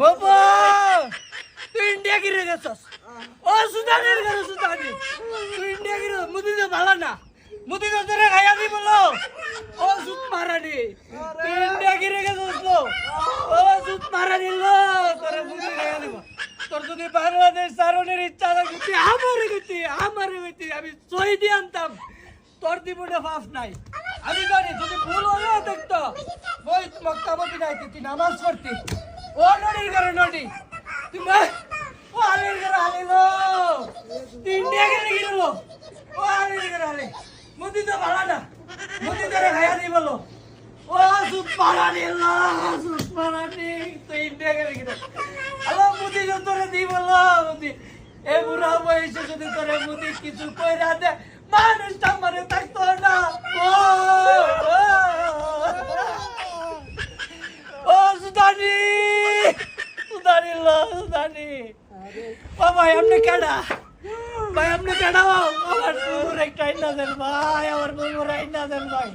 বাবা, তুই ইন্ডিয়া গিরে গেছস? ও, সুদানের ঘরে সুদানি। তুই ইন্ডিয়া গিরে মুদি তো ভালো না। মুদি তো তোরে খাইয়া দি বলো। ও সুত মারানি। তুই ইন্ডিয়া গিরে গেছস লো ও সুত মারানি লো। তোরে মুদি খাইয়া দিব। তোর যদি বাংলাদেশ সারণের ইচ্ছা থাকে, তুই আমারে গতি আমারে গতি, আমি সই দিয়ে আনতাম। তোর দিবনে ফাফ নাই। আমি জানি, যদি ভুল হলেও দেখতো। ওই মক্কামতি নাই তুই নামাজ পড়তি ও ঘরে নদী তুই ও, আলির ঘরে আলিলো তুই ইন্ডিয়া গেলে গিরলো ও, আলির ঘরে আলি মুদি তো ভালো না। মুদি দি বলো। ও সুত লা সুত পারানি তুই ইন্ডিয়া গেলে গিরো আলো মুদি তো তোরে দি বলো মুদি এ যদি তোরে মুদি কিছু কইরা দে, মানুষটা মরে থাকতো না ও ও সুদানি সুদানি লো ও ভাই, আপনি কেডা? ভাই, আপনি কেডা আমার পুরো একটা আইনা দেন, ভাই, আমার পুরো আইনা দেন, ভাই।